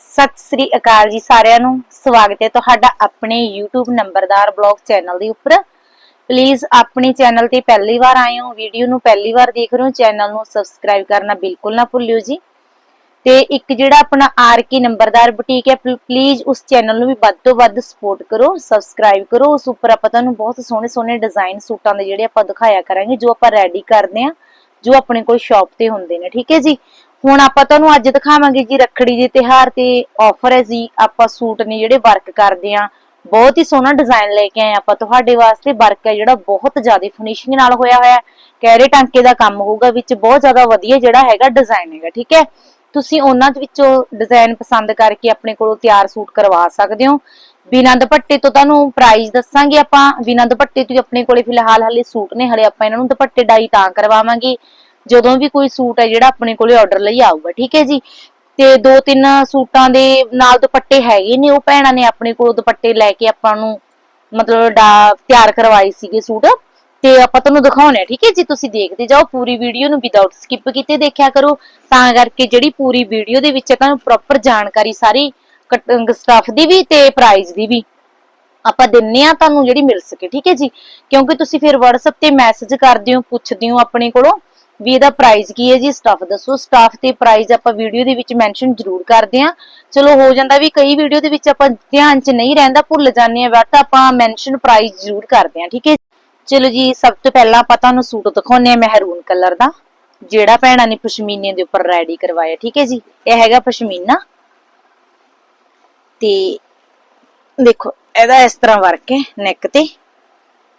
ਸਤਿ ਸ੍ਰੀ ਅਕਾਲ ਜੀ ਸਾਰਿਆਂ ਨੂੰ। ਸਵਾਗਤ ਹੈ ਤੁਹਾਡਾ ਆਪਣੇ YouTube ਨੰਬਰਦਾਰ ਬਲੌਗ ਚੈਨਲ ਦੇ ਉੱਪਰ। ਪਲੀਜ਼ ਆਪਣੇ ਚੈਨਲ ਤੇ ਪਹਿਲੀ ਵਾਰ ਆਏ ਹੋ, ਵੀਡੀਓ ਨੂੰ ਪਹਿਲੀ ਵਾਰ ਦੇਖ ਰਹੇ ਹੋ, ਚੈਨਲ ਨੂੰ ਸਬਸਕ੍ਰਾਈਬ ਕਰਨਾ ਬਿਲਕੁਲ ਨਾ ਭੁੱਲਿਓ ਜੀ। ਤੇ ਇੱਕ ਜਿਹੜਾ ਆਪਣਾ ਆਰ ਕੇ ਨੰਬਰਦਾਰ ਬੁਟੀਕ ਹੈ ਪਲੀਜ਼ ਉਸ ਚੈਨਲ ਨੂੰ ਵੀ ਵੱਧ ਤੋਂ ਵੱਧ ਸਪੋਰਟ ਕਰੋ ਸਬਸਕ੍ਰਾਈਬ ਕਰੋ। ਉਸ ਉੱਪਰ ਆਪਾਂ ਤੁਹਾਨੂੰ ਬਹੁਤ ਸੋਹਣੇ ਸੋਹਣੇ ਡਿਜ਼ਾਈਨ ਸੂਟਾਂ ਦੇ ਜਿਹੜੇ ਆਪਾਂ ਦਿਖਾਇਆ ਕਰਾਂਗੇ, ਜੋ ਆਪਾਂ ਰੈਡੀ ਕਰਦੇ ਆ ਜੋ ਆਪਣੇ ਕੋਲ ਸ਼ਾਪ ਤੇ ਹੁੰਦੇ ਨੇ, ਠੀਕ ਹੈ ਜੀ? ਹੁਣ ਆਪਾਂ ਤੁਹਾਨੂੰ ਅੱਜ ਦਿਖਾਵਾਂਗੇ ਜੀ ਰੱਖੜੀ ਦੇ ਤਿਹਾਰ ਤੇ ਆਫਰ ਹੈ ਜੀ, ਆਪਾਂ ਸੂਟ ਨੇ ਜਿਹੜੇ ਵਰਕ ਕਰਦੇ ਆਂ ਬਹੁਤ ਹੀ ਸੋਹਣਾ ਡਿਜ਼ਾਈਨ ਲੈ ਕੇ ਆਏ ਆਪਾਂ, ਤੁਹਾਡੇ ਵਾਸਤੇ ਵਰਕ ਹੈ ਜਿਹੜਾ ਬਹੁਤ ਜ਼ਿਆਦਾ ਫਿਨਿਸ਼ਿੰਗ ਨਾਲ ਹੋਇਆ ਹੋਇਆ ਕੈਰੇ ਟਾਂਕੇ ਦਾ ਕੰਮ ਹੋਊਗਾ, ਵਿੱਚ ਬਹੁਤ ਜ਼ਿਆਦਾ ਵਧੀਆ ਜਿਹੜਾ ਹੈਗਾ ਡਿਜ਼ਾਈਨ ਹੈਗਾ, ਠੀਕ ਹੈ? ਤੁਸੀਂ ਉਹਨਾਂ ਦੇ ਵਿੱਚੋਂ ਡਿਜ਼ਾਈਨ ਪਸੰਦ ਕਰਕੇ ਆਪਣੇ ਕੋਲੋਂ ਤਿਆਰ ਸੂਟ ਕਰਵਾ ਸਕਦੇ ਹੋ। ਬਿਨਾਂ ਦੁਪੱਟੇ ਤੋਂ ਤੁਹਾਨੂੰ ਪ੍ਰਾਈਸ ਦੱਸਾਂਗੇ ਆਪਾਂ, ਬਿਨਾਂ ਦੁਪੱਟੇ ਤੋਂ ਆਪਣੇ ਕੋਲੇ ਫਿਲਹਾਲ ਹਲੇ ਸੂਟ ਨੇ, ਹਲੇ ਆਪਾਂ ਇਹਨਾਂ ਨੂੰ ਦੁਪੱਟੇ ਡਾਈ ਤਾਂ ਕਰਵਾਵਾਂਗੇ। ਜਦੋਂ ਵੀ ਕੋਈ ਸੂਟ ਹੈ ਜਿਹੜਾ ਆਪਣੇ ਕੋਲੇ ਆਰਡਰ ਲਈ ਆਊਗਾ, ਠੀਕ ਹੈ ਜੀ? ਤੇ ਦੋ ਤਿੰਨ ਸੂਟਾਂ ਦੇ ਨਾਲ ਦੁਪੱਟੇ ਹੈਗੇ ਨੇ, ਉਹ ਭੈਣਾਂ ਨੇ ਆਪਣੇ ਕੋਲ ਦੁਪੱਟੇ ਲੈ ਕੇ ਆਪਾਂ ਨੂੰ ਮਤਲਬ ਤਿਆਰ ਕਰਵਾਏ ਸੀਗੇ ਸੂਟ। ਤੇ ਆਪਾਂ ਤੁਹਾਨੂੰ ਦਿਖਾਉਣੇ ਠੀਕ ਹੈ ਜੀ? ਤੁਸੀਂ ਦੇਖਦੇ ਜਾਓ, ਪੂਰੀ ਵੀਡੀਓ ਨੂੰ ਵਿਦਆਊਟ ਸਕਿਪ ਕੀਤੇ ਦੇਖਿਆ ਕਰੋ। ਤਾਂ ਕਰਕੇ ਜਿਹੜੀ ਪੂਰੀ ਵੀਡੀਓ ਦੇ ਵਿੱਚ ਤੁਹਾਨੂੰ ਪ੍ਰੋਪਰ ਜਾਣਕਾਰੀ ਸਾਰੀ ਸਟਾਫ ਦੀ ਵੀ ਤੇ ਪ੍ਰਾਈਸ ਦੀ ਵੀ ਆਪਾਂ ਦਿੰਨੇ ਆ, ਤੁਹਾਨੂੰ ਜਿਹੜੀ ਮਿਲ ਸਕੇ, ਠੀਕ ਹੈ ਜੀ? ਕਿਉਂਕਿ ਤੁਸੀਂ ਫਿਰ WhatsApp ਤੇ ਮੈਸੇਜ ਕਰਦੇ ਹੋ, ਪੁੱਛਦੇ ਹੋ ਆਪਣੇ ਕੋਲੋਂ। ਵੀ ਇਹਦਾ ਪ੍ਰਾਈਸ ਕੀ ਹੈ ਜੀ ਸਟਾਫ ਦੱਸੋ। ਸਟਾਫ ਤੇ ਪ੍ਰਾਈਸ ਆਪਾਂ ਵੀਡੀਓ ਦੇ ਵਿੱਚ ਮੈਂਸ਼ਨ ਜ਼ਰੂਰ ਕਰਦੇ ਆ ਚਲੋ, ਹੋ ਜਾਂਦਾ ਵੀ ਕਈ ਵੀਡੀਓ ਦੇ ਵਿੱਚ ਆਪਾਂ ਧਿਆਨ 'ਚ ਨਹੀਂ ਰਹਿੰਦਾ, ਭੁੱਲ ਜਾਂਦੇ ਆ ਬਟ ਆਪਾਂ ਮੈਂਸ਼ਨ ਪ੍ਰਾਈਸ ਜ਼ਰੂਰ ਕਰਦੇ ਆ ਠੀਕ ਹੈ ਚਲੋ ਜੀ, ਸਭ ਤੋਂ ਪਹਿਲਾਂ ਆਪਾਂ ਤੁਹਾਨੂੰ ਸੂਟ ਦਿਖਾਉਨੇ ਆ ਮਹਿਰੂਨ ਕਲਰ ਦਾ, ਜਿਹੜਾ ਭੈਣਾਂ ਨੇ ਪਸ਼ਮੀਨੇ ਦੇ ਉੱਪਰ ਰੈਡੀ ਕਰਵਾਇਆ, ਠੀਕ ਹੈ ਜੀ? ਇਹ ਹੈਗਾ ਪਸ਼ਮੀਨਾ। ਤੇ ਦੇਖੋ, ਇਹਦਾ ਇਸ ਤਰ੍ਹਾਂ ਵਰਕ ਹੈ ਨੈਕ ਤੇ।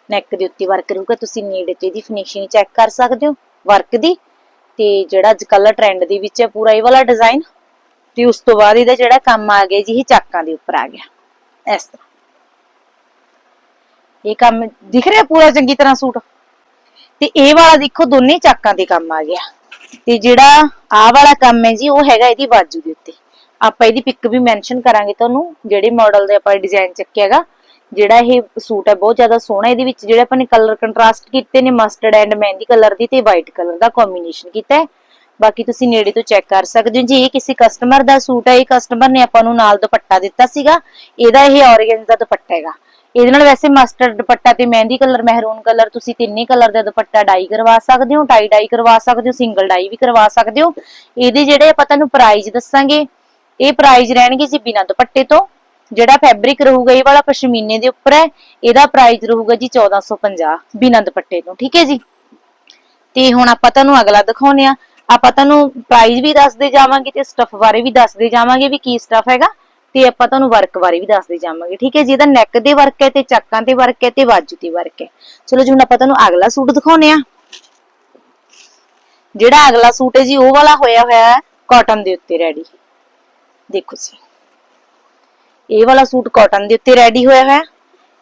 ਨੈਕ ਦੇ ਉੱਤੇ ਵਰਕ ਰਹੂਗਾ, ਤੁਸੀਂ ਨੇੜੇ ਤੇ ਇਹਦੀ ਫਿਨਿਸ਼ਿੰਗ ਚੈੱਕ ਕਰ ਸਕਦੇ ਹੋ। ਵਰਕ ਦੀ ਤੇ ਜਿਹੜਾ ਅੱਜ ਕੱਲ੍ਹ ਟ੍ਰੈਂਡ ਦੇ ਵਿੱਚ ਹੈ ਪੂਰਾ ਇਹ ਵਾਲਾ ਡਿਜ਼ਾਈਨ ਤੇ ਉਸ ਤੋਂ ਬਾਅਦ ਇਹਦਾ ਜਿਹੜਾ ਕੰਮ ਆ ਗਿਆ ਜੀ, ਇਹ ਚਾਕਾਂ ਦੇ ਉੱਪਰ ਆ ਗਿਆ, ਇਸ ਤਰ੍ਹਾਂ। ਇਹ ਕੰਮ ਦਿਖ ਰਿਹਾ ਪੂਰਾ ਚੰਗੀ ਤਰ੍ਹਾਂ ਸੂਟ? ਤੇ ਇਹ ਵਾਲਾ ਦੇਖੋ, ਦੋਨੇ ਚਾਕਾਂ ਦੇ ਕੰਮ ਆ ਗਿਆ। ਤੇ ਜਿਹੜਾ ਆ ਵਾਲਾ ਕੰਮ ਹੈ ਜੀ, ਉਹ ਹੈਗਾ ਇਹਦੀ ਬਾਜੂ ਦੇ ਉੱਤੇ। ਆਪਾਂ ਇਹਦੀ ਪਿਕ ਵੀ ਮੈਂਸ਼ਨ ਕਰਾਂਗੇ ਤੁਹਾਨੂੰ, ਜਿਹੜੇ ਮਾਡਲ ਦੇ ਆਪਾਂ ਡਿਜ਼ਾਈਨ ਚੱਕਿਆਗਾ ਜਿਹੜਾ ਇਹ ਸੂਟ ਹੈ, ਬਹੁਤ ਜ਼ਿਆਦਾ ਸੋਹਣਾ, ਇਹਦੇ ਵਿੱਚ ਜਿਹੜੇ ਆਪਾਂ ਨੇ ਕਲਰ ਕੰਟਰਾਸਟ ਕੀਤੇ ਨੇ ਮਸਟਰਡ ਐਂਡ ਮਹਿੰਦੀ ਕਲਰ ਦੀ ਤੇ ਵਾਈਟ ਕਲਰ ਦਾ ਕੰਬੀਨੇਸ਼ਨ ਕੀਤਾ ਹੈ। ਬਾਕੀ ਤੁਸੀਂ ਨੇੜੇ ਤੋਂ ਚੈੱਕ ਕਰ ਸਕਦੇ ਹੋ। ਜੀ ਇਹ ਕਿਸੇ ਕਸਟਮਰ ਦਾ ਸੂਟ ਹੈ, ਇਹ ਕਸਟਮਰ ਨੇ ਆਪਾਂ ਨੂੰ ਨਾਲ ਦੁਪੱਟਾ ਦਿੱਤਾ ਸੀਗਾ। ਇਹਦਾ ਇਹ ਔਰਗੈਂਜ ਦੁਪੱਟਾ ਹੈਗਾ। ਇਹਦੇ ਨਾਲ ਵੈਸੇ ਮਸਟਰਡ ਦੁਪੱਟਾ ਤੇ ਮਹਿੰਦੀ ਕਲਰ ਮਹਿਰੂਨ ਕਲਰ ਤੁਸੀਂ ਤਿੰਨੇ ਕਲਰ ਦਾ ਦੁਪੱਟਾ ਡਾਈ ਕਰਵਾ ਸਕਦੇ ਹੋ ਟਾਈ ਡਾਈ ਕਰਵਾ ਸਕਦੇ ਹੋ ਸਿੰਗਲ ਡਾਈ ਵੀ ਕਰਵਾ ਸਕਦੇ ਹੋ। ਇਹਦੇ ਜਿਹੜੇ ਆਪਾਂ ਤੁਹਾਨੂੰ ਪ੍ਰਾਈਸ ਦੱਸਾਂਗੇ, ਇਹ ਪ੍ਰਾਈਸ ਰਹਿਣਗੇ ਜੀ ਬਿਨਾਂ ਦੁਪੱਟੇ ਤੋਂ। ਜਿਹੜਾ ਫੈਬਰਿਕ ਰਹੂਗਾ, ਇਹ ਵਾਲਾ ਪਸ਼ਮੀਨੇ ਦੇ ਉੱਪਰ ਹੈ। ਇਹਦਾ ਪ੍ਰਾਈਸ ਰਹੂਗਾ ਜੀ 1450 ਬਿਨਾਂ ਦੁਪੱਟੇ ਤੋਂ, ਠੀਕ ਹੈ ਜੀ? ਤੇ ਹੁਣ ਆਪਾਂ ਤੁਹਾਨੂੰ ਅਗਲਾ ਦਿਖਾਉਨੇ ਆ ਆਪਾਂ ਤੁਹਾਨੂੰ ਪ੍ਰਾਈਸ ਵੀ ਦੱਸਦੇ ਜਾਵਾਂਗੇ ਤੇ ਸਟਫ ਬਾਰੇ ਵੀ ਦੱਸਦੇ ਜਾਵਾਂਗੇ ਵੀ ਕੀ ਸਟਫ ਹੈਗਾ। ਤੇ ਆਪਾਂ ਤੁਹਾਨੂੰ ਵਰਕ ਬਾਰੇ ਵੀ ਦੱਸਦੇ ਜਾਵਾਂਗੇ, ਠੀਕ ਹੈ ਜੀ? ਇਹਦਾ ਨੈਕ ਦੇ ਵਰਕ ਹੈ ਤੇ ਚੱਕਾਂ ਤੇ ਵਰਕ ਹੈ ਤੇ ਬਾਜੂ ਤੇ ਵਰਕ ਹੈ। ਚਲੋ ਜੀ, ਹੁਣ ਆਪਾਂ ਤੁਹਾਨੂੰ ਅਗਲਾ ਸੂਟ ਦਿਖਾਉਨੇ ਆ ਜਿਹੜਾ ਅਗਲਾ ਸੂਟ ਹੈ ਜੀ, ਉਹ ਵਾਲਾ ਹੋਇਆ ਹੋਇਆ ਹੈ ਕਾਟਨ ਦੇ ਉੱਤੇ ਰੈਡੀ ਦੇਖੋ ਜੀ। ਇਹ ਵਾਲਾ ਸੂਟ ਕਾਟਨ ਦੇ ਉੱਤੇ ਰੈਡੀ ਹੋਇਆ ਹੋਇਆ।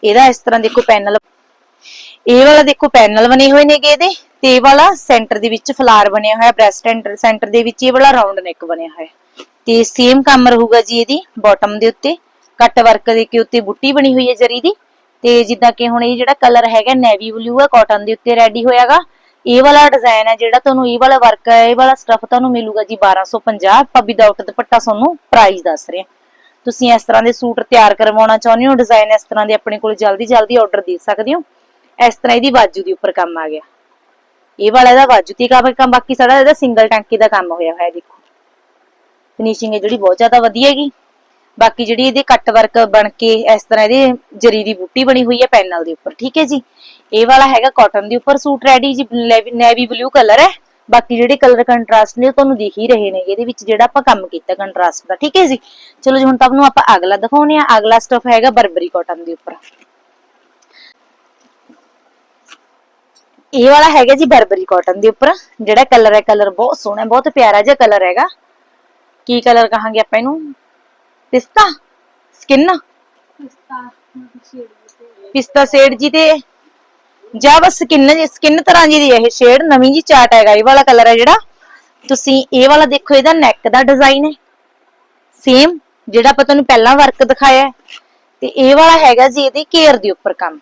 ਇਹਦਾ ਇਸ ਤਰ੍ਹਾਂ ਦੇਖੋ ਪੈਨਲ। ਇਹ ਵਾਲਾ ਦੇਖੋ ਪੈਨਲ ਬਣੇ ਹੋਏ ਨੇਗੇ ਇਹਦੇ ਤੇ ਇਹ ਵਾਲਾ ਸੈਂਟਰ ਦੇ ਵਿੱਚ ਫਲਾਰ ਬਣਿਆ ਹੋਇਆ ਬ੍ਰੈਸਟ ਐਂਡ ਸੈਂਟਰ ਦੇ ਵਿੱਚ ਇਹ ਵਾਲਾ ਰਾਉਂਡ ਨੈਕ ਬਣਿਆ ਹੋਇਆ। ਤੇ ਸੇਮ ਕੰਮ ਰਹੂਗਾ ਜੀ ਇਹਦੀ ਬਾਟਮ ਦੇ ਉੱਤੇ। ਕੱਟ ਵਰਕ ਦੇ ਕੇ ਉੱਤੇ ਬੁੱਟੀ ਬਣੀ ਹੋਈ ਹੈ ਜਰੀ ਦੀ। ਤੇ ਜਿੱਦਾਂ ਕਿ ਹੁਣ ਇਹ ਜਿਹੜਾ ਕਲਰ ਹੈਗਾ ਨੇਵੀ ਬਲੂ ਹੈ ਕਾਟਨ ਦੇ ਉੱਤੇ ਰੈਡੀ ਹੋਇਆਗਾ। ਇਹ ਵਾਲਾ ਡਿਜ਼ਾਈਨ ਹੈ ਜਿਹੜਾ ਤੁਹਾਨੂੰ ਇਹ ਵਾਲਾ ਵਰਕ ਹੈ ਇਹ ਵਾਲਾ ਸਟਫ ਤੁਹਾਨੂੰ ਮਿਲੂਗਾ ਜੀ 1250 ਆਪਾਂ ਵਿਦਆਊਟ ਦੁਪੱਟਾ ਤੁਹਾਨੂੰ ਪ੍ਰਾਈਸ ਦੱਸ ਰਹੇ ਹਾਂ। ਤੁਸੀਂ ਇਸ ਤਰ੍ਹਾਂ ਦੇ ਸੂਟ ਤਿਆਰ ਕਰਵਾਉਣਾ ਚਾਹੁੰਦੇ ਹੋ ਡਿਜ਼ਾਈਨ ਇਸ ਤਰ੍ਹਾਂ ਦੇ ਆਪਣੇ ਕੋਲ ਜਲਦੀ ਜਲਦੀ ਆਰਡਰ ਦੇ ਸਕਦੇ ਹੋ? ਇਸ ਤਰ੍ਹਾਂ ਇਹਦੀ ਬਾਜੂ ਦੇ ਉੱਪਰ ਕੰਮ ਆ ਗਿਆ। ਇਹ ਵਾਲਾ ਇਹਦਾ ਬਾਜੂ ਤੇ ਕੰਮ ਬਾਕੀ ਸਾਡਾ ਇਹਦਾ ਸਿੰਗਲ ਟਾਂਕੀ ਦਾ ਕੰਮ ਹੋਇਆ ਹੋਇਆ, ਦੇਖੋ। ਫਿਨਿਸ਼ਿੰਗ ਹੈ ਜਿਹੜੀ ਬਹੁਤ ਜ਼ਿਆਦਾ ਵਧੀਆ ਹੈਗੀ। ਬਾਕੀ ਜਿਹੜੀ ਇਹਦੇ ਕੱਟ ਵਰਕ ਬਣ ਕੇ ਇਸ ਤਰ੍ਹਾਂ ਇਹਦੇ ਜਰੀ ਦੀ ਬੂਟੀ ਬਣੀ ਹੋਈ ਹੈ ਪੈਨਲ ਦੇ ਉੱਪਰ, ਠੀਕ ਹੈ ਜੀ। ਇਹ ਵਾਲਾ ਹੈਗਾ ਕਾਟਨ ਦੇ ਉੱਪਰ ਸੂਟ ਰੈਡੀ ਜੀ ਨੇਵੀ ਬਲੂ ਕਲਰ ਹੈ। ਬਾਕੀ ਜਿਹੜੇ ਕਲਰ ਕੰਟਰਾਸਟ ਨੇ ਉਹ ਤੁਹਾਨੂੰ ਦਿਖ ਹੀ ਰਹੇ ਨੇ ਇਹਦੇ ਵਿੱਚ ਜਿਹੜਾ ਆਪਾਂ ਕੰਮ ਕੀਤਾ ਕੰਟਰਾਸਟ ਦਾ ਠੀਕ ਹੈ ਜੀ? ਚਲੋ ਜੀ ਹੁਣ ਤੁਹਾਨੂੰ ਆਪਾਂ ਅਗਲਾ ਦਿਖਾਉਨੇ ਆ ਅਗਲਾ ਸਟਫ ਹੈਗਾ ਬਰਬਰੀ ਕਾਟਨ ਦੇ ਉੱਪਰ। ਇਹ ਵਾਲਾ ਹੈਗਾ ਜੀ ਬਰਬਰੀ ਕਾਟਨ ਦੇ ਉੱਪਰ। ਜਿਹੜਾ ਕਲਰ ਹੈ ਕਲਰ ਬਹੁਤ ਸੋਹਣਾ ਬਹੁਤ ਪਿਆਰਾ ਜਿਹਾ ਕਲਰ ਹੈਗਾ। ਕੀ ਕਲਰ ਕਹਾਂਗੇ ਆਪਾਂ ਇਹਨੂੰ? ਪਿਸਤਾ? ਸਕਿਨ ਪਿਸਤਾ ਸ਼ੇਡ ਜੀ ਤੇ ਜਾਂ ਬਸ ਸਕਿਨ ਸਕਿਨ ਤਰ੍ਹਾਂ ਜੀ ਦੀ ਇਹ ਸ਼ੇਡ ਨਵੀਂ ਜੀ ਚਾਟ ਹੈਗਾ, ਇਹ ਵਾਲਾ ਕਲਰ ਹੈ ਜਿਹੜਾ। ਤੁਸੀਂ ਇਹ ਵਾਲਾ ਦੇਖੋ, ਇਹਦਾ ਨੈਕ ਦਾ ਡਿਜ਼ਾਈਨ ਹੈ। ਸੇਮ ਜਿਹੜਾ ਆਪਾਂ ਤੁਹਾਨੂੰ ਪਹਿਲਾਂ ਵਰਕ ਦਿਖਾਇਆ ਤੇ ਇਹ ਵਾਲਾ ਹੈਗਾ ਜੀ ਇਹਦੇ ਘੇਰ ਦੇ ਉੱਪਰ ਕੰਮ।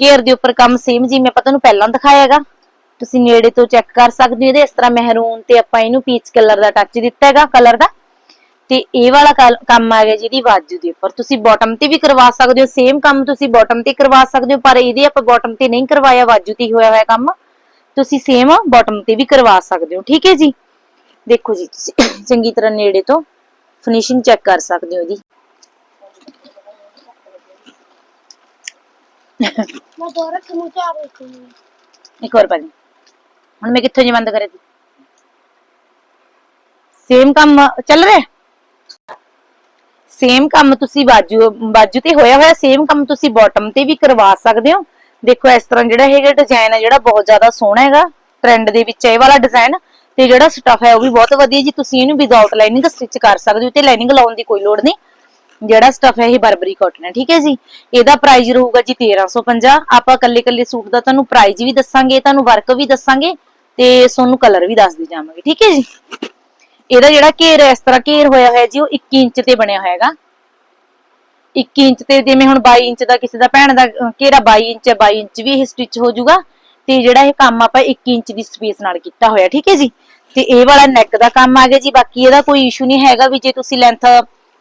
ਘੇਰ ਦੇ ਉੱਪਰ ਕੰਮ ਸੇਮ ਜਿਵੇਂ ਆਪਾਂ ਤੁਹਾਨੂੰ ਪਹਿਲਾਂ ਦਿਖਾਇਆ ਹੈਗਾ। ਤੁਸੀਂ ਨੇੜੇ ਤੋਂ ਚੈੱਕ ਕਰ ਸਕਦੇ ਹੋ, ਇਹਦੇ ਇਸ ਤਰ੍ਹਾਂ ਮਹਿਰੂਨ ਤੇ ਆਪਾਂ ਇਹਨੂੰ ਪੀਚ ਕਲਰ ਦਾ ਟੱਚ ਦਿੱਤਾ ਹੈਗਾ ਕਲਰ ਦਾ। ਤੇ ਇਹ ਵਾਲਾ ਕਲ- ਕੰਮ ਆ ਗਿਆ ਜਿਹਦੀ ਬਾਜੂ ਦੇ ਉੱਪਰ ਤੁਸੀਂ ਬਾਟਮ ਤੇ ਵੀ ਕਰਵਾ ਸਕਦੇ ਹੋ ਸੇਮ ਕੰਮ ਤੁਸੀਂ ਬਾਟਮ ਤੇ ਕਰਵਾ ਸਕਦੇ ਹੋ ਪਰ ਇਹਦੇ ਆਪਾਂ ਬਾਟਮ ਤੇ ਨਹੀਂ ਕਰਵਾਇਆ ਬਾਜੂ ਤੇ ਹੀ ਹੋਇਆ ਹੋਇਆ ਕੰਮ ਤੁਸੀਂ ਸੇਮ ਬਾਟਮ ਤੇ ਵੀ ਕਰਵਾ ਸਕਦੇ ਹੋ ਠੀਕ ਹੈ ਜੀ ਦੇਖੋ ਜੀ ਤੁਸੀਂ ਚੰਗੀ ਤਰ੍ਹਾਂ ਨੇੜੇ ਤੋਂ ਫਿਨਿਸ਼ਿੰਗ ਚੈੱਕ ਕਰ ਸਕਦੇ ਹੋ ਇਹਦੀ ਮੈਂ ਦੋ ਰੱਖ ਨੂੰ ਚਾਰ ਰੱਖੀ ਇੱਕ ਹੋਰ ਪਾਣੀ ਹੁਣ ਮੈਂ ਕਿੱਥੋਂ ਜੀ ਬੰਦ ਕਰੇ ਤੀ ਸੇਮ ਕੰਮ ਚੱਲ ਰਿਹਾ ਸੇਮ ਕੰਮ ਤੁਸੀਂ ਬਾਜੂ ਬਾਜੂ ਤੇ ਹੋਇਆ ਹੋਇਆ ਸੇਮ ਕੰਮ ਤੁਸੀਂ ਬਾਟਮ ਤੇ ਵੀ ਕਰਵਾ ਸਕਦੇ ਹੋ। ਦੇਖੋ, ਇਸ ਤਰ੍ਹਾਂ ਜਿਹੜਾ ਹੈਗਾ ਡਿਜ਼ਾਈਨ ਹੈ ਜਿਹੜਾ ਬਹੁਤ ਜ਼ਿਆਦਾ ਸੋਹਣਾ ਹੈਗਾ। ਟ੍ਰੈਂਡ ਦੇ ਵਿੱਚ ਇਹ ਵਾਲਾ ਡਿਜ਼ਾਈਨ ਤੇ ਜਿਹੜਾ ਸਟਫ ਹੈ, ਉਹ ਵੀ ਬਹੁਤ ਵਧੀਆ ਜੀ। ਤੁਸੀਂ ਇਹਨੂੰ ਵਿਦਆਊਟ ਲਾਈਨਿੰਗ ਸਟਿਚ ਕਰ ਸਕਦੇ ਹੋ ਤੇ ਲਾਈਨਿੰਗ ਲਾਉਣ ਦੀ ਕੋਈ ਲੋੜ ਨਹੀਂ। ਜਿਹੜਾ ਸਟਫ ਹੈ, ਇਹ ਬਰਬਰੀ ਕਾਟਨ ਹੈ, ਠੀਕ ਹੈ ਜੀ? ਇਹਦਾ ਪ੍ਰਾਈਸ ਰਹੂਗਾ ਜੀ 1350 ਆਪਾਂ ਕੱਲੇ ਕੱਲੇ ਸੂਟ ਦਾ ਤੁਹਾਨੂੰ ਪ੍ਰਾਈਸ ਵੀ ਦੱਸਾਂਗੇ, ਤੁਹਾਨੂੰ ਵਰਕ ਵੀ ਦੱਸਾਂਗੇ ਤੇ ਤੁਹਾਨੂੰ ਕਲਰ ਵੀ ਦੱਸਦੇ ਜਾਵਾਂਗੇ ਠੀਕ ਹੈ ਜੀ? ਇਹਦਾ ਜਿਹੜਾ ਘੇਰ ਇਸ ਤਰ੍ਹਾਂ ਘੇਰ ਹੋਇਆ ਹੋਇਆ ਜੀ, ਉਹ 21 ਇੰਚ ਤੇ ਬਣਿਆ ਹੋਇਆ ਹੈਗਾ 21 ਇੰਚ ਤੇ ਜਿਵੇਂ ਹੁਣ 22 ਇੰਚ ਦਾ ਕਿਸੇ ਦਾ ਭੈਣ ਦਾ ਘੇਰਾ 22 ਇੰਚ ਹੈ 22 ਇੰਚ ਵੀ ਇਹ ਸਟਿਚ ਹੋ ਜਾਊਗਾ। ਤੇ ਜਿਹੜਾ ਇਹ ਕੰਮ ਆਪਾਂ 21 ਇੰਚ ਦੀ ਸਪੇਸ ਨਾਲ ਕੀਤਾ ਹੋਇਆ, ਠੀਕ ਹੈ ਜੀ? ਤੇ ਇਹ ਵਾਲਾ ਨੈਕ ਦਾ ਕੰਮ ਆ ਗਿਆ ਜੀ, ਬਾਕੀ ਇਹਦਾ ਕੋਈ ਇਸ਼ੂ ਨਹੀਂ ਹੈਗਾ ਵੀ ਜੇ ਤੁਸੀਂ ਲੈਂਥ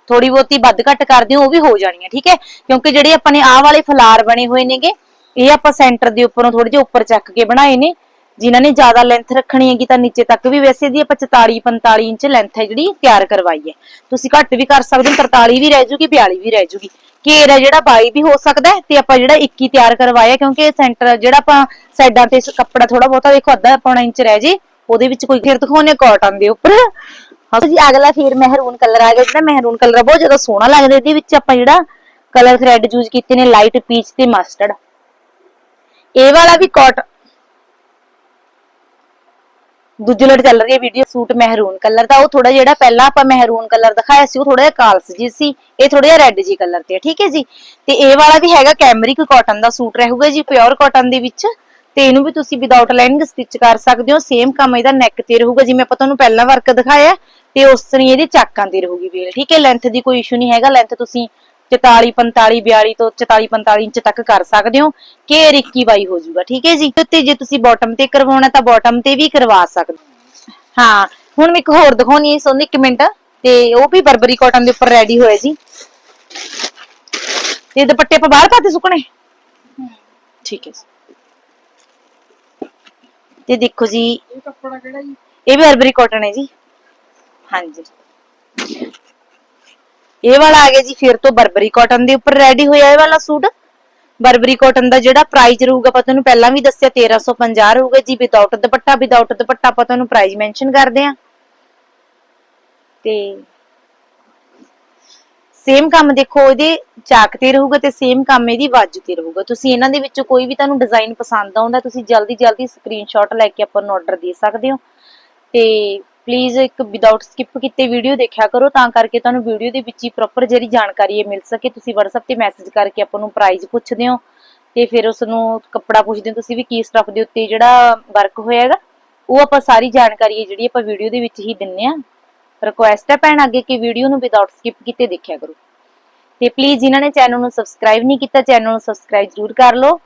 ਥੋੜੀ ਬਹੁਤੀ ਵੱਧ ਘੱਟ ਕਰਦੇ ਹੋ, ਉਹ ਵੀ ਹੋ ਜਾਣੀ ਹੈ, ਠੀਕ ਹੈ? ਕਿਉਂਕਿ ਜਿਹੜੇ ਆਪਾਂ ਨੇ ਆਹ ਵਾਲੇ ਫਲਾਰ ਬਣੇ ਹੋਏ ਨੇਗੇ, ਇਹ ਆਪਾਂ ਸੈਂਟਰ ਦੇ ਉੱਪਰੋਂ ਥੋੜੇ ਜਿਹਾ ਉੱਪਰ ਚੱਕ ਕੇ ਬਣਾਏ ਨੇ। ਜਿਨ੍ਹਾਂ ਨੇ ਜ਼ਿਆਦਾ ਲੈਂਥ ਰੱਖਣੀ ਹੈਗੀ ਤਾਂ ਨੀਚੇ ਤੱਕ ਵੀ ਵੈਸੇ ਦੀ ਆਪਾਂ 44 45 ਇੰਚ ਲੈਂਥ ਹੈ ਜਿਹੜੀ ਤਿਆਰ ਕਰਵਾਈ ਹੈ। ਤੁਸੀਂ ਘੱਟ ਵੀ ਕਰ ਸਕਦੇ ਹੋ 43 ਵੀ ਰਹਿ ਜੂਗੀ 42 ਵੀ ਰਹਿ ਜੂਗੀ। ਘੇਰ ਹੈ ਜਿਹੜਾ 22 ਵੀ ਹੋ ਸਕਦਾ ਤੇ ਆਪਾਂ ਜਿਹੜਾ 21 ਤਿਆਰ ਕਰਵਾਇਆ, ਕਿਉਂਕਿ ਸੈਂਟਰ ਜਿਹੜਾ ਆਪਾਂ ਸਾਈਡਾਂ ਤੇ ਕੱਪੜਾ ਥੋੜਾ ਬਹੁਤਾ ਦੇਖੋ ਅੱਧਾ ਪੌਣਾ ਇੰਚ ਰਹਿ ਜੇ, ਉਹਦੇ ਵਿੱਚ ਕੋਈ ਘੇਰ ਦਿਖਾਉਣੇ ਕਾਟਨ ਦੇ ਉੱਪਰ। ਹਾਂ ਜੀ, ਅਗਲਾ ਫਿਰ ਮਹਿਰੂਨ ਕਲਰ ਆ ਗਿਆ, ਜਿਹੜਾ ਮਹਿਰੂਨ ਕਲਰ ਬਹੁਤ ਜ਼ਿਆਦਾ ਸੋਹਣਾ ਲੱਗਦਾ, ਇਹਦੇ ਵਿੱਚ ਆਪਾਂ ਜਿਹੜਾ ਕਲਰ ਥ੍ਰੈਡ ਯੂਜ਼ ਕੀਤੇ ਨੇ ਲਾਈਟ ਪੀਚ ਤੇ ਮਸਟਰਡ ਇਹ ਵਾਲਾ ਵੀ ਕਾਟਨ ਦੂਜੇ ਲੜ ਚੱਲ ਰਹੀ ਹੈ ਵੀਡੀਓ ਸੂਟ ਮਹਿਰੂਨ ਕਲਰ ਦਾ, ਉਹ ਥੋੜਾ ਜਿਹੜਾ ਪਹਿਲਾਂ ਆਪਾਂ ਮਹਿਰੂਨ ਕਲਰ ਦਿਖਾਇਆ ਸੀ, ਉਹ ਥੋੜਾ ਜਿਹਾ ਕਾਲਸ ਜੀ ਸੀ, ਇਹ ਥੋੜਾ ਜਿਹਾ ਰੈੱਡ ਜੀ ਕਲਰ ਤੇ ਠੀਕ ਹੈ ਜੀ? ਤੇ ਇਹ ਵਾਲਾ ਵੀ ਹੈਗਾ ਕੈਮਰਿਕ ਕਾਟਨ ਦਾ ਸੂਟ ਰਹੂਗਾ ਜੀ ਪਿਓਰ ਕਾਟਨ ਦੇ ਵਿੱਚ। ਤੇ ਇਹਨੂੰ ਵੀ ਤੁਸੀਂ ਵਿਦਆਊਟ ਲਾਈਨਿੰਗ ਸਟਿਚ ਕਰ ਸਕਦੇ ਹੋ ਸੇਮ ਕੰਮ ਇਹਦਾ ਨੈਕ ਤੇ ਰਹੂਗਾ, ਜਿਵੇਂ ਆਪਾਂ ਤੁਹਾਨੂੰ ਪਹਿਲਾਂ ਵਰਕ ਦਿਖਾਇਆ, ਤੇ ਉਸ ਤਰੀ ਇਹਦੇ ਚਾਕਾਂ ਤੇ ਰਹੂਗੀ ਵੇਲ ਠੀਕ ਹੈ? ਲੈਂਥ ਦੀ ਕੋਈ ਇਸ਼ੂ ਨਹੀਂ ਹੈਗਾ ਲੈਂਥ ਤੁਸੀਂ 44 45 42 ਤੋਂ 44 45 ਇੰਚ ਤੱਕ ਕਰ ਸਕਦੇ ਹੋ। ਘੇਰ 21 22 ਹੋ ਜਾਊਗਾ, ਠੀਕ ਹੈ ਜੀ? ਤੇ ਜੇ ਤੁਸੀਂ ਬਾਟਮ ਤੇ ਕਰਵਾਉਣਾ ਤਾਂ ਬਾਟਮ ਤੇ ਵੀ ਕਰਵਾ ਸਕਦੇ ਹਾਂ। ਹੁਣ ਮੈਂ ਇੱਕ ਹੋਰ ਦਿਖਾਉਣੀ ਹੈ ਸੋਨੀ, ਇੱਕ ਮਿੰਟ। ਤੇ ਉਹ ਵੀ ਬਰਬਰੀ ਕਾਟਨ ਦੇ ਉੱਪਰ ਰੈਡੀ ਹੋਇਆ ਜੀ। ਤੇ ਦੁਪੱਟੇ ਆਪਾਂ ਬਾਹਰ ਪਾਤੇ ਸੁੱਕਣੇ? ਠੀਕ ਹੈ ਜੀ। ਤੇ ਦੇਖੋ ਜੀ, ਇਹ ਕੱਪੜਾ ਕਿਹੜਾ ਜੀ ਇਹ ਵੀ ਬਰਬਰੀ ਕਾਟਨ ਹੈ ਜੀ। ਹਾਂਜੀ। ਇਹ ਵਾਲਾ ਆ ਗਿਆ ਜੀ, ਫਿਰ ਤੋਂ ਬਰਬਰੀ ਕਾਟਨ ਦੇ ਉੱਪਰ ਰੈਡੀ ਹੋਇਆ ਇਹ ਵਾਲਾ ਸੂਟ। ਬਰਬਰੀ ਕਾਟਨ ਦਾ ਜਿਹੜਾ ਪ੍ਰਾਈਸ ਰਹੂਗਾ, ਆਪਾਂ ਤੁਹਾਨੂੰ ਪਹਿਲਾਂ ਵੀ ਦੱਸਿਆ 1350 ਰਹੂਗਾ ਜੀ ਵਿਦਆਊਟ ਦੁਪੱਟਾ ਵਿਦਆਊਟ ਦੁਪੱਟਾ ਆਪਾਂ ਤੁਹਾਨੂੰ ਪ੍ਰਾਈਸ ਮੈਂਸ਼ਨ ਕਰਦੇ ਆ ਤੇ ਸੇਮ ਕੰਮ ਦੇਖੋ, ਇਹਦੇ ਚਾਕ ਤੇ ਰਹੂਗਾ ਤੇ ਸੇਮ ਕੰਮ ਇਹਦੀ ਬਾਜੂ ਤੇ ਰਹੂਗਾ। ਤੁਸੀਂ ਇਹਨਾਂ ਦੇ ਵਿੱਚੋਂ ਕੋਈ ਵੀ ਤੁਹਾਨੂੰ ਡਿਜ਼ਾਈਨ ਪਸੰਦ ਆਉਂਦਾ, ਤੁਸੀਂ ਜਲਦੀ ਜਲਦੀ ਸਕਰੀਨਸ਼ਾਟ ਲੈ ਕੇ ਆਪਾਂ ਨੂੰ ਆਰਡਰ ਦੇ ਸਕਦੇ ਹੋ। ਤੇ ਪਲੀਜ਼ ਇੱਕ ਵਿਦਆਊਟ ਸਕਿਪ ਕੀਤੇ ਵੀਡੀਓ ਦੇਖਿਆ ਕਰੋ, ਤਾਂ ਕਰਕੇ ਤੁਹਾਨੂੰ ਵੀਡੀਓ ਦੇ ਵਿੱਚ ਹੀ ਪ੍ਰੋਪਰ ਜਿਹੜੀ ਜਾਣਕਾਰੀ ਹੈ ਮਿਲ ਸਕੇ। ਤੁਸੀਂ WhatsApp ਤੇ ਮੈਸੇਜ ਕਰਕੇ ਆਪਾਂ ਨੂੰ ਪ੍ਰਾਈਸ ਪੁੱਛਦੇ ਹੋ ਤੇ ਫਿਰ ਉਸ ਨੂੰ ਕੱਪੜਾ ਪੁੱਛਦੇ ਹੋ ਤੁਸੀਂ ਵੀ ਕੀ ਸਟਫ ਦੇ ਉੱਤੇ ਜਿਹੜਾ ਵਰਕ ਹੋਇਆ ਹੈਗਾ, ਉਹ ਆਪਾਂ ਸਾਰੀ ਜਾਣਕਾਰੀ ਜਿਹੜੀ ਆਪਾਂ ਵੀਡੀਓ ਦੇ ਵਿੱਚ ਹੀ ਦਿੰਨੇ ਆ। ਰਿਕੁਐਸਟ ਹੈ ਭੈਣ ਅੱਗੇ ਕਿ ਵੀਡੀਓ ਨੂੰ ਵਿਦਆਊਟ ਸਕਿਪ ਕੀਤੇ ਦੇਖਿਆ ਕਰੋ। ਤੇ ਪਲੀਜ਼ ਜਿਨ੍ਹਾਂ ਨੇ ਚੈਨਲ ਨੂੰ ਸਬਸਕ੍ਰਾਈਬ ਨਹੀਂ ਕੀਤਾ ਚੈਨਲ ਨੂੰ ਸਬਸਕ੍ਰਾਈਬ ਜ਼ਰੂਰ ਕਰ ਲਓ।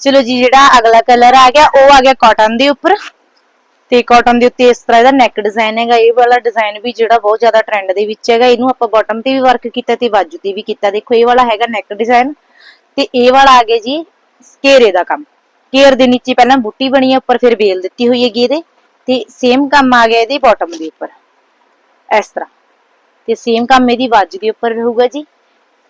ਚਲੋ ਜੀ, ਜਿਹੜਾ ਅਗਲਾ ਕਲਰ ਆ ਗਿਆ, ਉਹ ਆ ਗਿਆ ਕਾਟਨ ਦੇ ਉੱਪਰ। ਤੇ ਕਾਟਨ ਦੇ ਉੱਤੇ ਇਸ ਤਰ੍ਹਾਂ ਇਹਦਾ ਨੈਕ ਡਿਜ਼ਾਈਨ ਹੈਗਾ, ਇਹ ਵਾਲਾ ਡਿਜ਼ਾਈਨ ਵੀ ਜਿਹੜਾ ਬਹੁਤ ਜ਼ਿਆਦਾ ਟ੍ਰੈਂਡ ਦੇ ਵਿੱਚ ਹੈਗਾ, ਇਹਨੂੰ ਆਪਾਂ ਬਾਟਮ ਤੇ ਵੀ ਵਰਕ ਕੀਤਾ ਤੇ ਬਾਜੂ ਤੇ ਵੀ ਕੀਤਾ। ਦੇਖੋ, ਇਹ ਵਾਲਾ ਹੈਗਾ ਨੈਕ ਡਿਜ਼ਾਈਨ ਤੇ ਇਹ ਵਾਲਾ ਆ ਗਿਆ ਜੀ ਘੇਰੇ ਦਾ ਕੰਮ। ਘੇਰ ਦੇ ਨੀਚੇ ਪਹਿਲਾਂ ਬੁੱਟੀ ਬਣੀ ਹੈ ਉੱਪਰ ਫਿਰ ਵੇਲ ਦਿੱਤੀ ਹੋਈ ਹੈਗੀ ਇਹਦੇ ਤੇ ਸੇਮ ਕੰਮ ਆ ਗਿਆ ਇਹਦੇ ਬਾਟਮ ਦੇ ਉੱਪਰ। ਇਸ ਤਰ੍ਹਾਂ। ਤੇ ਸੇਮ ਕੰਮ ਇਹਦੀ ਬਾਜੂ ਦੇ ਉੱਪਰ ਰਹੂਗਾ ਜੀ।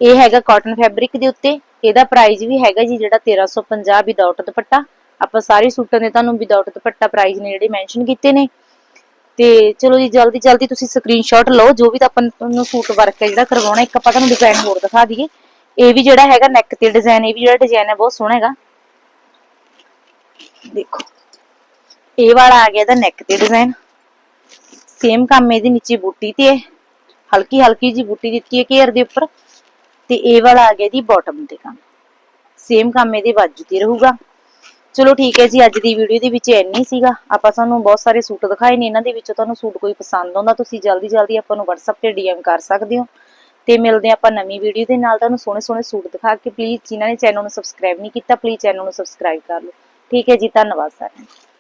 ਇਹ ਹੈਗਾ ਕਾਟਨ ਫੈਬਰਿਕ ਦੇ ਉੱਤੇ, ਇਹਦਾ ਪ੍ਰਾਈਸ ਵੀ ਹੈਗਾ ਜੀ ਜਿਹੜਾ 1350 ਵਿਦਆਊਟ ਦੁਪੱਟਾ। ਆਪਾਂ ਸਾਰੇ ਸੂਟਾਂ ਦੇ ਤੁਹਾਨੂੰ ਵਿਦਆਊਟ ਦੁਪੱਟਾ ਪ੍ਰਾਈਸ ਨੇ ਜਿਹੜੇ ਮੈਂਸ਼ਨ ਕੀਤੇ ਨੇ। ਤੇ ਚਲੋ ਜੀ, ਜਲਦੀ ਜਲਦੀ ਤੁਸੀਂ ਸਕਰੀਨਸ਼ਾਟ ਲਓ, ਜੋ ਵੀ ਤਾਂ ਆਪਾਂ ਨੂੰ ਸੂਟ ਵਰਕ ਹੈ ਜਿਹੜਾ ਕਰਵਾਉਣਾ, ਇੱਕ ਆਪਾਂ ਤੁਹਾਨੂੰ ਡਿਜ਼ਾਈਨ ਹੋਰ ਦਿਖਾ ਦਈਏ। ਇਹ ਵੀ ਜਿਹੜਾ ਹੈਗਾ ਨੈਕ ਤੇ ਡਿਜ਼ਾਈਨ ਇਹ ਵੀ ਜਿਹੜਾ ਡਿਜ਼ਾਈਨ ਹੈ, ਬਹੁਤ ਸੋਹਣਾ ਹੈਗਾ। ਦੇਖੋ, ਇਹ ਵਾਲਾ ਆ ਗਿਆ ਇਹਦਾ ਨੈਕ ਤੇ ਡਿਜ਼ਾਈਨ ਸੇਮ ਕੰਮ ਇਹਦੇ ਨੀਚੇ ਬੂਟੀ ਤੇ ਹੈ। ਹਲਕੀ ਹਲਕੀ ਜੀ ਬੂਟੀ ਦਿੱਤੀ ਹੈ ਘੇਰ ਦੇ ਉੱਪਰ। ਤੇ ਇਹ ਵਾਲਾ ਆ ਗਿਆ ਜੀ ਬਾਟਮ ਤੇ ਕੰਮ। ਸੇਮ ਕੰਮ ਇਹਦੇ ਬਾਜੂ ਤੇ ਰਹੂਗਾ। ਚਲੋ ਠੀਕ ਹੈ ਜੀ, ਅੱਜ ਦੀ ਵੀਡੀਓ ਦੇ ਵਿੱਚ ਇੰਨੀ ਸੀਗਾ। ਆਪਾਂ ਤੁਹਾਨੂੰ ਬਹੁਤ ਸਾਰੇ ਸੂਟ ਦਿਖਾਏ ਨੇ, ਇਹਨਾਂ ਦੇ ਵਿੱਚੋਂ ਤੁਹਾਨੂੰ ਸੂਟ ਕੋਈ ਪਸੰਦ ਆਉਂਦਾ, ਤੁਸੀਂ ਜਲਦੀ ਜਲਦੀ ਆਪਾਂ ਨੂੰ WhatsApp ਤੇ DM ਕਰ ਸਕਦੇ ਹੋ। ਤੇ ਮਿਲਦੇ ਆਪਾਂ ਨਵੀਂ ਵੀਡੀਓ ਦੇ ਨਾਲ, ਤੁਹਾਨੂੰ ਸੋਹਣੇ ਸੋਹਣੇ ਸੂਟ ਦਿਖਾ ਕੇ ਪਲੀਜ਼ ਜਿਨ੍ਹਾਂ ਨੇ ਚੈਨਲ ਨੂੰ ਸਬਸਕ੍ਰਾਈਬ ਨਹੀਂ ਕੀਤਾ ਪਲੀਜ਼ ਚੈਨਲ ਨੂੰ ਸਬਸਕ੍ਰਾਈਬ ਕਰ ਲਓ। ਠੀਕ ਹੈ ਜੀ, ਧੰਨਵਾਦ ਸਾਰਿਆਂ ਦਾ।